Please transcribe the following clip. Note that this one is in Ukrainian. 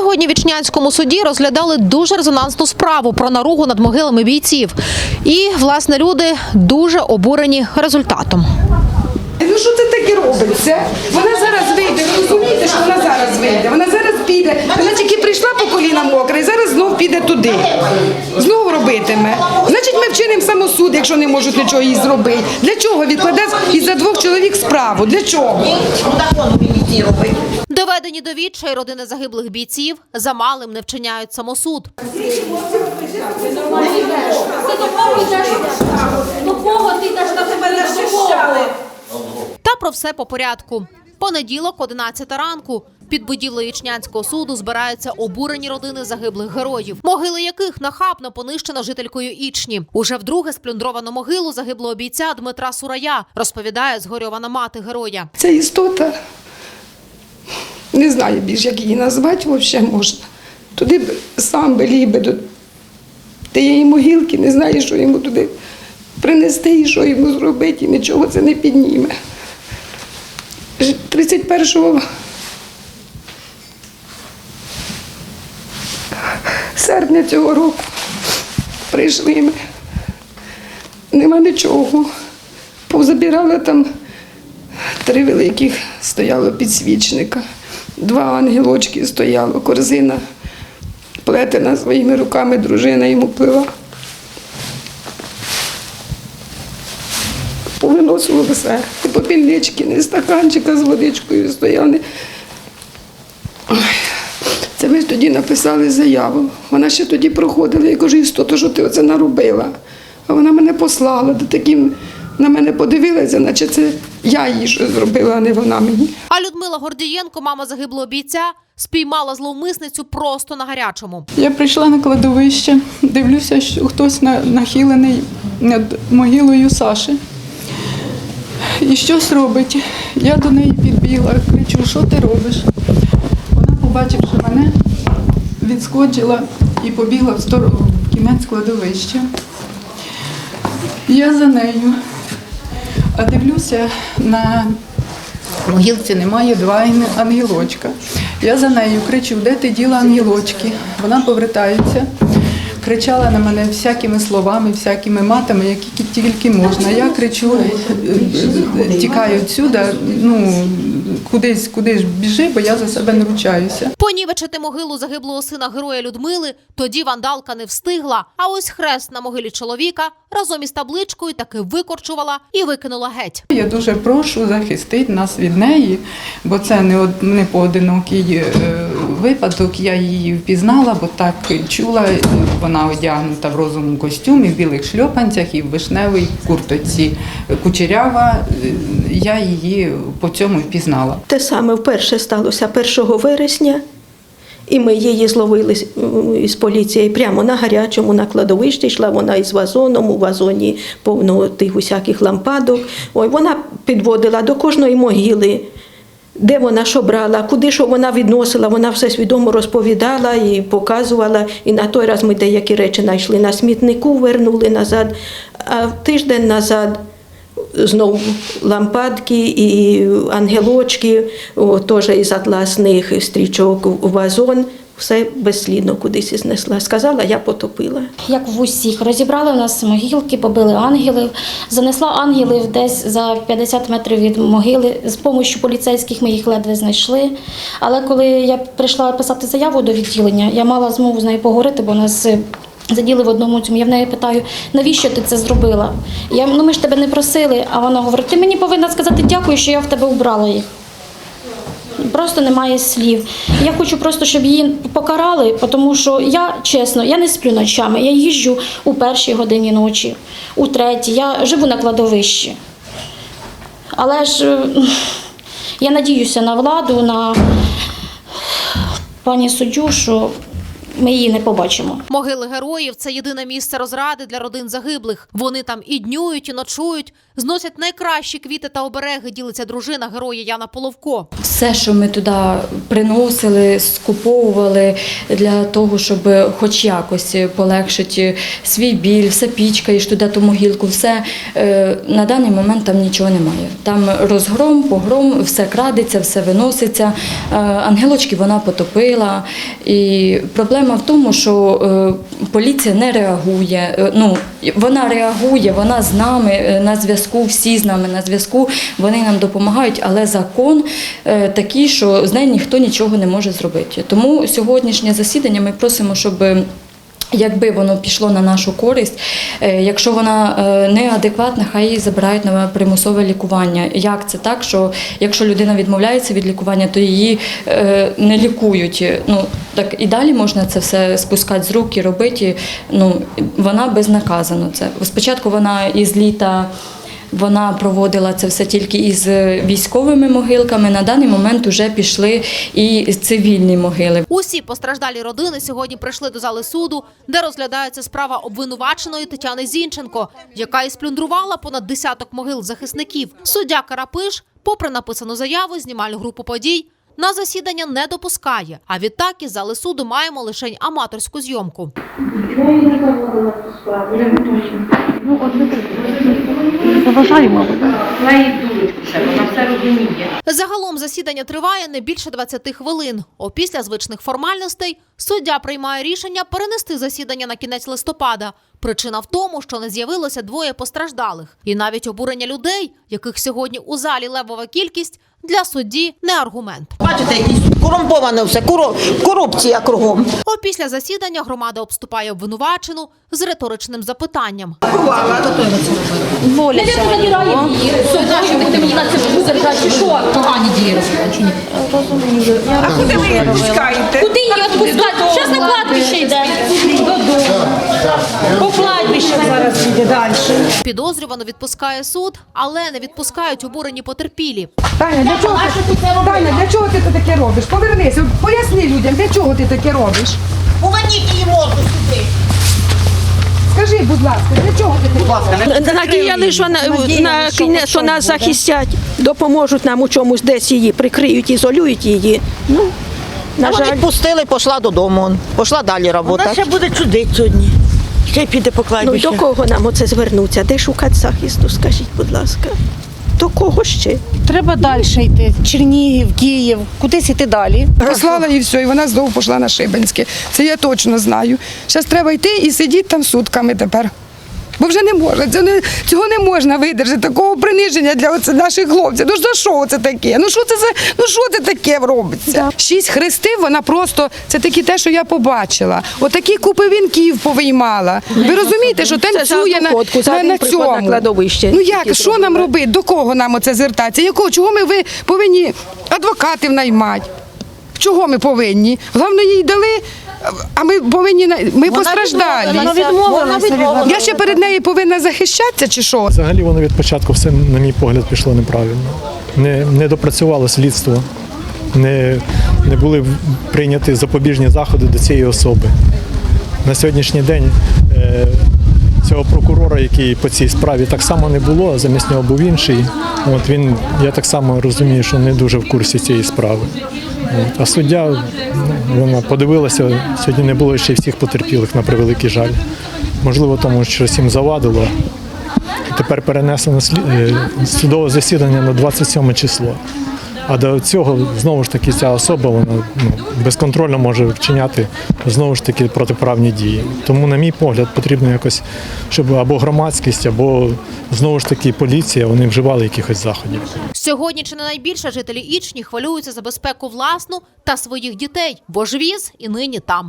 Сьогодні в Ічнянському суді розглядали дуже резонансну справу про наругу над могилами бійців. І, власне, люди дуже обурені результатом. Ну що це таке робиться? Вона зараз вийде, ви розумієте, що вона зараз вийде. Вона зараз піде. Вона тільки прийшла по коліна мокра і зараз піде туди. Знову робитиме. Значить, ми вчинимо самосуд, якщо не можуть нічого їй зробити. Для чого відкладати із-за двох чоловік справу? Для чого? Доведені до відчаю родини загиблих бійців за малим не вчиняють самосуд. Та про все по порядку. Понеділок, 11 ранку. Під будівлею Ічнянського суду збираються обурені родини загиблих героїв, могили яких нахабно понищено жителькою Ічні. Уже вдруге сплюндровано могилу загиблого бійця Дмитра Сурая, розповідає згорьована мати героя. Ця істота, не знаю більш, як її назвати взагалі можна. Туди б сам би ліг би до тієї могилки, не знає, що йому туди принести і що йому зробити, і нічого це не підніме. Ж- 31 серпня цього року прийшли ми. Нема нічого. Позабирали там три великих стояло підсвічника, два ангелочки стояло, корзина плетена своїми руками, дружина йому плила. Повиносило все. І попільнички, не стаканчика з водичкою стояли. Ой, Це ми тоді написали заяву. Вона ще тоді проходила. Я кажу, істота, що ти оце наробила. А вона мене послала до таким, на мене подивилася, наче це я щось зробила, а не вона мені. А Людмила Гордієнко, мама загиблого бійця, спіймала зловмисницю просто на гарячому. Я прийшла на кладовище, дивлюся, що хтось на- нахилений над могилою Саші. І щось робить. Я до неї підбігла, кричу, що ти робиш? Побачивши мене, відскочила і побігла в сторону в кінець кладовища. Я за нею. А дивлюся, на могилці немає два ангелочка. Я за нею кричу, де ти діла ангелочки? Вона повертається, кричала на мене всякими словами, всякими матами, які тільки можна. Я кричу, «Е, е, тікаю відсюди, ну кудись, кудись біжи, бо я за себе не ручаюся. Понівечити могилу загиблого сина героя Людмили тоді вандалка не встигла. А ось хрест на могилі чоловіка разом із табличкою таки викорчувала і викинула геть. Я дуже прошу захистити нас від неї, бо це не од- не поодинокий е, випадок. Я її впізнала, бо так чула. Вона одягнута в розовому костюмі, в білих шльопанцях і в вишневій куртоці кучерява. Я її по цьому впізнала. Те саме вперше сталося 1 вересня, і ми її зловили з- із поліцією прямо на гарячому, на кладовищі. Йшла вона із вазоном, у вазоні повно тих усяких лампадок. Ой, вона підводила до кожної могили. Де вона що брала, куди що вона відносила, вона все свідомо розповідала і показувала. І на той раз ми деякі речі знайшли на смітнику, вернули назад. А тиждень назад знову лампадки і ангелочки, теж із атласних стрічок вазон. Все безслідно кудись знесла. Сказала, я потопила. Як в усіх. Розібрали у нас могилки, побили ангелів, занесла ангелів десь за 50 метрів від могили. З допомогою поліцейських ми їх ледве знайшли. Але коли я прийшла писати заяву до відділення, я мала змогу з нею поговорити, бо нас е, заділи в одному цьому. Я в неї питаю, навіщо ти це зробила? Я ну ми ж тебе не просили, а вона говорить, ти мені повинна сказати дякую, що я в тебе убрала їх. Просто немає слів. Я хочу просто, щоб її покарали, тому що я чесно, я не сплю ночами. Я їжджу у першій годині ночі, у третій. Я живу на кладовищі. Але ж е, я надіюся на владу, на пані суддю, що ми її не побачимо. Могили героїв це єдине місце розради для родин загиблих. Вони там і днюють, і ночують, зносять найкращі квіти та обереги. Ділиться дружина героя Яна Половко. Все, що ми туди приносили, скуповували для того, щоб хоч якось полегшити свій біль, все пічкаєш туди ту могилку, все е, на даний момент там нічого немає. Там розгром, погром, все крадеться, все виноситься. Е, Ангелочки вона потопила. І проблема в тому, що е, поліція не реагує. Е, Ну, вона реагує, вона з нами е, на зв'язку, всі з нами на зв'язку, вони нам допомагають, але закон такий, що з нею ніхто нічого не може зробити. Тому сьогоднішнє засідання ми просимо, щоб. Якби воно пішло на нашу користь, е, якщо вона е, неадекватна, хай її забирають на примусове лікування. Як це так, що якщо людина відмовляється від лікування, то її е, не лікують. Ну так і далі можна це все спускати з рук і робити. Ну вона безнаказано. Це спочатку вона із літа. Вона проводила це все тільки із військовими могилками. На даний момент вже пішли і цивільні могили. Усі постраждалі родини сьогодні прийшли до зали суду, де розглядається справа обвинуваченої Тетяни Зінченко, яка і сплюндрувала понад десяток могил захисників. Суддя Карапиш, попри написану заяву, знімальну групу подій. На засідання не допускає, а відтак із зали суду маємо лише аматорську зйомку. Заважаємо. Ще, вона все розуміє. Загалом засідання триває не більше 20 хвилин. Опісля звичних формальностей суддя приймає рішення перенести засідання на кінець листопада. Причина в тому, що не з'явилося двоє постраждалих, і навіть обурення людей, яких сьогодні у залі левова кількість, для судді не аргумент. Бачите, корумповане все, корупція кругом. Опісля засідання громада обступає обвинувачену з риторичним запитанням. Куди її відпускати? Зараз на кладбище йде. По кладбищу зараз йде далі. Підозрювану відпускає суд, але не відпускають обурені потерпілі. Таня, для чого ти, Таня, для чого ти таке робиш? Повернися, поясни людям, для чого ти таке робиш? Поверніть її морду сюди. Будь ласка, для чого ти будь ласка, не Надіяли, що, на, на, кінець, що нас захистять, допоможуть нам у чомусь десь її, прикриють, ізолюють її. Ну, на А жаль. відпустили, пішла додому. Пішла далі Вона ще буде чудить сьогодні. Ще й піде по Ну, до кого нам оце звернутися? Де шукати захисту, скажіть, будь ласка. До кого ще? Треба далі йти. Чернігів, Київ, кудись йти далі. Послала і все, і вона знову пішла на Шибенське. Це я точно знаю. Зараз треба йти і сидіти там сутками тепер. Бо вже не можна, це не, цього не можна видержати, такого приниження для оце наших хлопців. Ну за що це таке? Ну що це за ну що це таке робиться? Шість хрестив, вона просто це такі те, що я побачила. Отакі купи вінків повиймала. Ви розумієте, що Це танцює на, доходку, на, на цьому. кладовище. Ну як, що нам робити? До кого нам оце звертатися? Якого чого ми ви повинні адвокатів наймати? Чого ми повинні? Головне, їй дали, а ми повинні на- ми постраждалі. Вона відмовилася. Я ще перед нею повинна захищатися, чи що? Взагалі воно від початку все, на мій погляд, пішло неправильно. Не, не допрацювало слідство, не, не були прийняті запобіжні заходи до цієї особи. На сьогоднішній день е, цього прокурора, який по цій справі так само не було, а замість нього був інший. От він, я так само розумію, що не дуже в курсі цієї справи. А суддя, вона подивилася, сьогодні не було ще всіх потерпілих на превеликий жаль. Можливо, тому що всім завадило. Тепер перенесено е, судове засідання на 27 число. А до цього знову ж таки ця особа вона ну, безконтрольно може вчиняти знову ж таки протиправні дії. Тому, на мій погляд, потрібно якось, щоб або громадськість, або знову ж таки поліція вони вживали якихось заходів. Сьогодні чи не найбільше жителі Ічні хвилюються за безпеку власну та своїх дітей, бо ж віз і нині там.